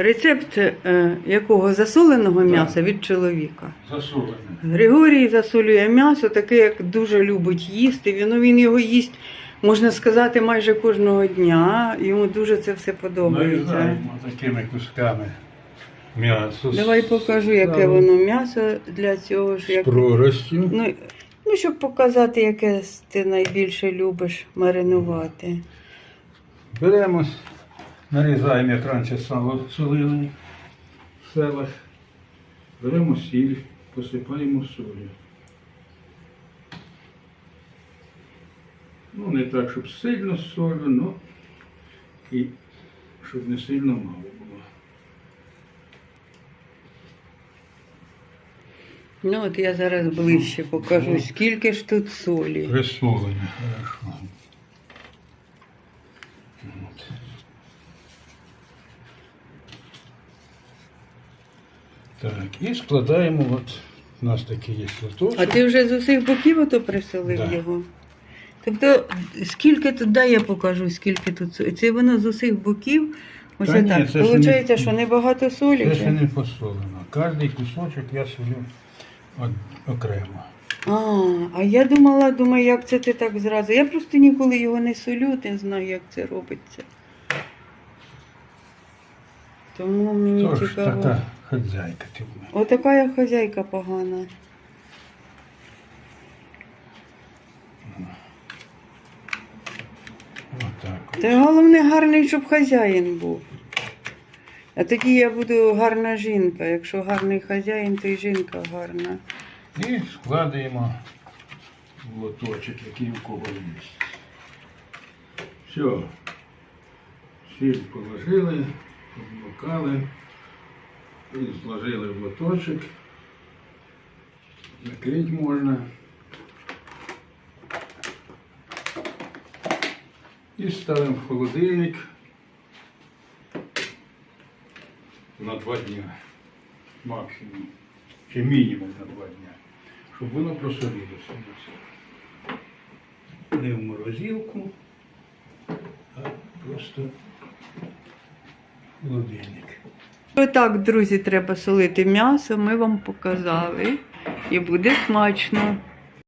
Рецепт е, якого засоленого м'яса від чоловіка. Засолене. Григорій засолює м'ясо, таке, як дуже любить їсти. Він, ну, він його їсть, можна сказати, майже кожного дня. Йому дуже це все подобається. Нарізаємо такими кусками м'ясо. Давай покажу, яке воно м'ясо для цього ж. З Як... проростю. Ну, ну, щоб показати, яке ти найбільше любиш маринувати. Беремо, нарізаємо, як раніше сало солили в селах. Беремо сіль, посипаємо солью. Ну, не так, щоб сильно солю, ну і щоб не сильно мало було. Ну, от я зараз ближче покажу, скільки ж тут солі. Присолені, хорошо. От. Так, і складаємо, от у нас такий є лоточок. А ти вже з усіх боків ото присолив Да. його? Тобто, скільки тут, дай я покажу, скільки тут солі. Це воно з усіх боків. Ось Та ні, так. це ще Получається, не- що небагато солі. Це ще не посолено. Кожний кусочок я солю от- окремо. А, а я думала, думаю, як це ти так зразу. Я просто ніколи його не солю, не знаю, як це робиться. Тому мені Тож цікаво. така хазяйка ти в мене. Отака я хазяйка погана. Отак. от. Та головне гарний, щоб хазяїн був. А тоді я буду гарна жінка. Якщо гарний хазяїн, то й жінка гарна. І складаємо в лоточок, який у кого є. Все. Сіль положили, обмокали і зложили в лоточок. Накрити можна. І ставимо в холодильник на два дні максимум. Чи мінімум на два дні. Щоб воно просолилося. Не в морозилку, а просто в холодильник. Отак, друзі, треба солити м'ясо, ми вам показали. І буде смачно.